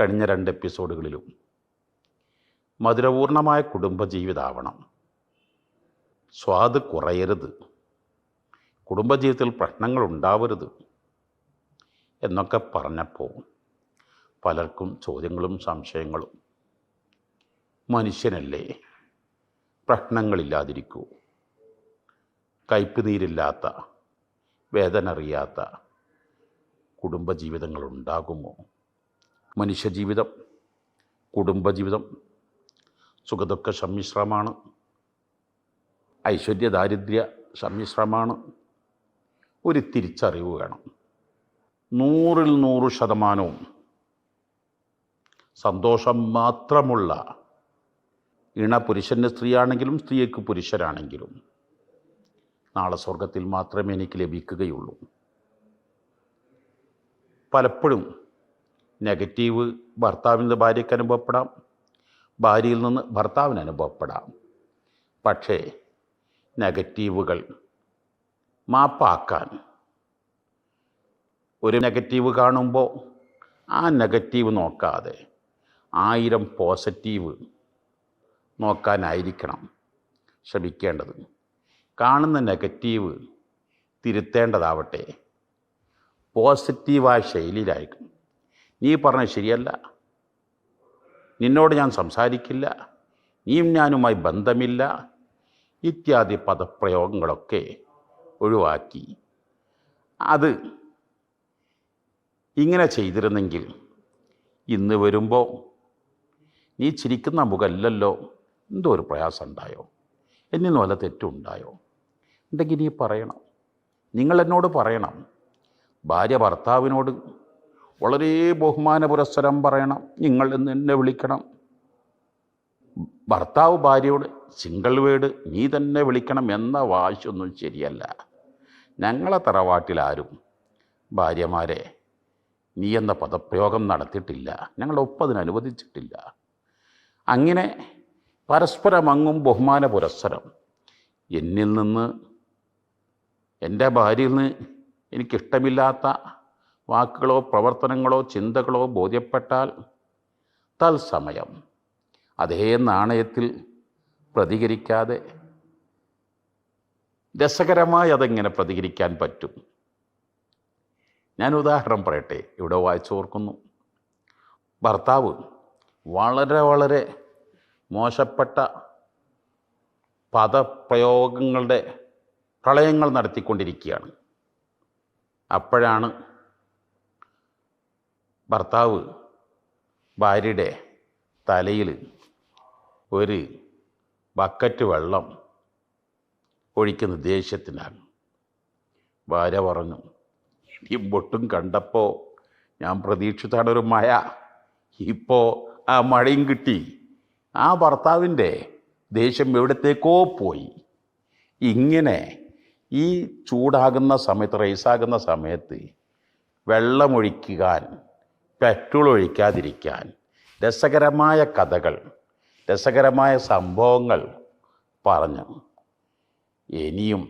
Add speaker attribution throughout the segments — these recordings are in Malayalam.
Speaker 1: കഴിഞ്ഞ രണ്ട് എപ്പിസോഡുകളിലും. മധുരപൂർണമായ കുടുംബജീവിതാവണം. സ്വാദ് കുറയരുത്. കുടുംബജീവിതത്തിൽ പ്രശ്നങ്ങൾ ഉണ്ടാവരുത്. എന്നൊക്കെ പറഞ്ഞപ്പോൾ പലർക്കും ചോദ്യങ്ങളും സംശയങ്ങളും. മനുഷ്യനല്ലേ? പ്രശ്നങ്ങളില്ലാതിരിക്കൂ. കയ്പ് നീരില്ലാത്ത വേദന അറിയാത്ത കുടുംബജീവിതങ്ങൾ മനുഷ്യജീവിതം കുടുംബജീവിതം സുഖദുഃഖ സമ്മിശ്രമാണ് ഐശ്വര്യ ദാരിദ്ര്യ സമ്മിശ്രമാണ് ഒരു തിരിച്ചറിവ് വേണം. നൂറിൽ നൂറ് ശതമാനവും സന്തോഷം മാത്രമുള്ള ഇണ പുരുഷന് സ്ത്രീയാണെങ്കിലും സ്ത്രീക്ക് പുരുഷരാണെങ്കിലും നാളെ സ്വർഗത്തിൽ മാത്രമേ എനിക്ക് ലഭിക്കുകയുള്ളൂ. പലപ്പോഴും നെഗറ്റീവ് ഭർത്താവിൽ നിന്ന് ഭാര്യയ്ക്ക് അനുഭവപ്പെടാം. ഭാര്യയിൽ നിന്ന് ഭർത്താവിന് അനുഭവപ്പെടാം. പക്ഷേ നെഗറ്റീവുകൾ മാപ്പാക്കാൻ ഒരു നെഗറ്റീവ് കാണുമ്പോൾ ആ നെഗറ്റീവ് നോക്കാതെ ആയിരം പോസിറ്റീവ് നോക്കാനായിരിക്കണം ശ്രമിക്കേണ്ടത്. കാണുന്ന നെഗറ്റീവ് തിരുത്തേണ്ടതാവട്ടെ. പോസിറ്റീവായ ശൈലിയിലായിരിക്കും നീ പറഞ്ഞത് ശരിയല്ല. നിന്നോട് ഞാൻ സംസാരിക്കില്ല. നീയും ഞാനുമായി ബന്ധമില്ല. ഇത്യാദി പദപ്രയോഗങ്ങളൊക്കെ ഒഴിവാക്കി. അത് ഇങ്ങനെ ചെയ്തിരുന്നെങ്കിൽ ഇന്ന് വരുമ്പോൾ നീ ചിരിക്കുന്ന മുഖമല്ലല്ലോ എന്തോ ഒരു പ്രയാസം ഉണ്ടായോ? എന്നിന്ന് വല്ല തെറ്റുണ്ടായോ ഉണ്ടെങ്കിൽ നീ പറയണം. നിങ്ങൾ എന്നോട് പറയണം. ഭാര്യ ഭർത്താവിനോട് വളരെ ബഹുമാന പുരസ്സരം പറയണം. നിങ്ങൾ എന്ന് എന്നെ വിളിക്കണം. ഭർത്താവ് ഭാര്യയോട് സിംഗിൾ വേഡ് നീ തന്നെ വിളിക്കണം എന്ന വാശിയൊന്നും ശരിയല്ല. ഞങ്ങളെ തറവാട്ടിലാരും ഭാര്യമാരെ നീ എന്ന പദപ്രയോഗം നടത്തിയിട്ടില്ല. ഞങ്ങളുടെ അനുവദിച്ചിട്ടില്ല. അങ്ങനെ പരസ്പരം അങ്ങും ബഹുമാന പുരസ്സരം എന്നിൽ നിന്ന് എന്റെ ഭാര്യയിൽ നിന്ന് എനിക്കിഷ്ടമില്ലാത്ത വാക്കുകളോ പ്രവർത്തനങ്ങളോ ചിന്തകളോ ബോധ്യപ്പെട്ടാൽ തത്സമയം അതേ നാണയത്തിൽ പ്രതികരിക്കാതെ രസകരമായി അതെങ്ങനെ പ്രതികരിക്കാൻ പറ്റും? ഞാൻ ഉദാഹരണം പറയട്ടെ ഇവിടെ വായിച്ചോർക്കുന്നു ഭർത്താവ് വളരെ വളരെ മോശപ്പെട്ട പദപ്രയോഗങ്ങളുടെ പ്രളയങ്ങൾ നടത്തിക്കൊണ്ടിരിക്കുകയാണ്. അപ്പോഴാണ് ഭർത്താവ് ഭാര്യയുടെ തലയിൽ ഒരു ബക്കറ്റ് വെള്ളം ഒഴിക്കുന്ന ദേഷ്യത്തിനാണ് ഭാര്യ പറഞ്ഞു ഈ ഒട്ടും കണ്ടപ്പോൾ ഞാൻ പ്രതീക്ഷിച്ചാണ് ഒരു മഴ. ഇപ്പോൾ ആ മഴയും കിട്ടി. ആ ഭർത്താവിന്റെ ദേഷ്യം എവിടത്തേക്കോ പോയി. ഇങ്ങനെ ഈ ചൂടാകുന്ന സമയത്ത് റൈസാകുന്ന സമയത്ത് വെള്ളമൊഴിക്കാൻ പെട്രോൾ ഒഴിക്കാതിരിക്കാൻ രസകരമായ കഥകൾ രസകരമായ സംഭവങ്ങൾ പറഞ്ഞു. ഇനിയും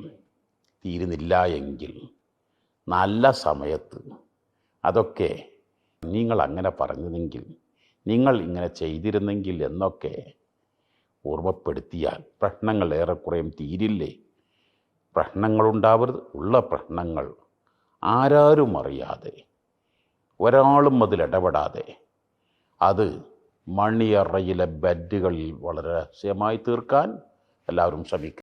Speaker 1: തീരുന്നില്ല എങ്കിൽ നല്ല സമയത്ത് അതൊക്കെ നിങ്ങൾ അങ്ങനെ പറഞ്ഞതെങ്കിൽ നിങ്ങൾ ഇങ്ങനെ ചെയ്തിരുന്നെങ്കിൽ എന്നൊക്കെ ഓർമ്മപ്പെടുത്തിയാൽ പ്രശ്നങ്ങൾ ഏറെക്കുറയും തീരില്ലേ? പ്രശ്നങ്ങളുണ്ടാവരുത്. ഉള്ള പ്രശ്നങ്ങൾ ആരാരും അറിയാതെ ഒരാളും അതിലിടപെടാതെ അത് മണിയറയിലെ ബെഡുകളിൽ വളരെ രഹസ്യമായി തീർക്കാൻ എല്ലാവരും ശ്രമിക്കും.